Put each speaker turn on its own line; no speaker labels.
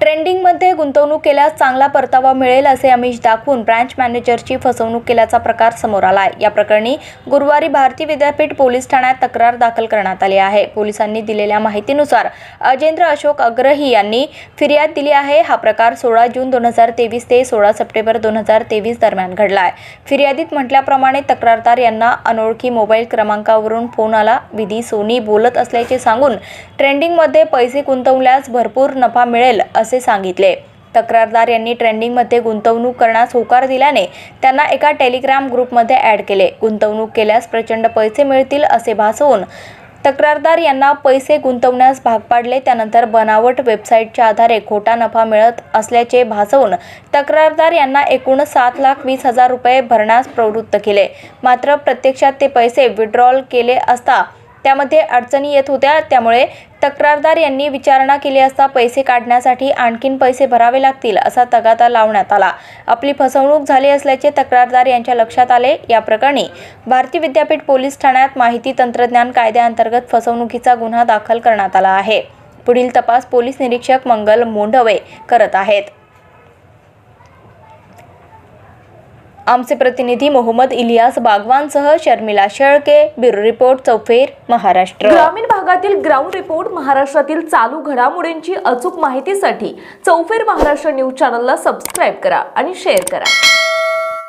ट्रेंडिंगमध्ये गुंतवणूक केल्यास चांगला परतावा मिळेल असे अमिष दाखवून ब्रँच मॅनेजरची फसवणूक केल्याचा प्रकार समोर आला आहे या प्रकरणी गुरुवारी भारती विद्यापीठ पोलीस ठाण्यात तक्रार दाखल करण्यात आली आहे. पोलिसांनी दिलेल्या माहितीनुसार अजेंद्र अशोक अग्रही यांनी फिर्याद दिली आहे. हा प्रकार सोळा जून दोन हजार तेवीस ते सोळा सप्टेंबर दोन हजार तेवीस दरम्यान घडला आहे फिर्यादीत म्हटल्याप्रमाणे तक्रारदार यांना अनोळखी मोबाईल क्रमांकावरून फोन आला. विधी सोनी बोलत असल्याचे सांगून ट्रेंडिंगमध्ये पैसे गुंतवल्यास भरपूर नफा मिळेल असे सांगितले. तक्रारदार यांनी ट्रेंडिंगमध्ये गुंतवणूक करण्यास होकार दिल्याने त्यांना एका टेलिग्राम ग्रुपमध्ये ॲड केले. गुंतवणूक केल्यास प्रचंड पैसे मिळतील असे भासवून तक्रारदार यांना पैसे गुंतवण्यास भाग पाडले. त्यानंतर बनावट वेबसाईटच्या आधारे खोटा नफा मिळत असल्याचे भासवून तक्रारदार यांना एकूण सात लाख वीस हजार रुपये भरण्यास प्रवृत्त केले. मात्र प्रत्यक्षात ते पैसे विड्रॉल केले असता त्यामध्ये अडचणी येत होत्या. त्यामुळे तक्रारदार यांनी विचारणा केली असता पैसे काढण्यासाठी आणखीन पैसे भरावे लागतील असा तगादा लावण्यात आला. आपली फसवणूक झाली असल्याचे तक्रारदार यांच्या लक्षात आले. या प्रकरणी भारती विद्यापीठ पोलीस ठाण्यात माहिती तंत्रज्ञान कायद्याअंतर्गत फसवणुकीचा गुन्हा दाखल करण्यात आला आहे. पुढील तपास पोलीस निरीक्षक मंगल मोंढवे करत आहेत. आमचे प्रतिनिधी मोहम्मद इलियास बागवानसह शर्मिला शेळके ब्युरो रिपोर्ट चौफेर महाराष्ट्र.
ग्रामीण भागातील ग्राउंड रिपोर्ट महाराष्ट्रातील चालू घडामोडींची अचूक माहितीसाठी चौफेर महाराष्ट्र न्यूज चॅनलला सबस्क्राईब करा आणि शेअर करा.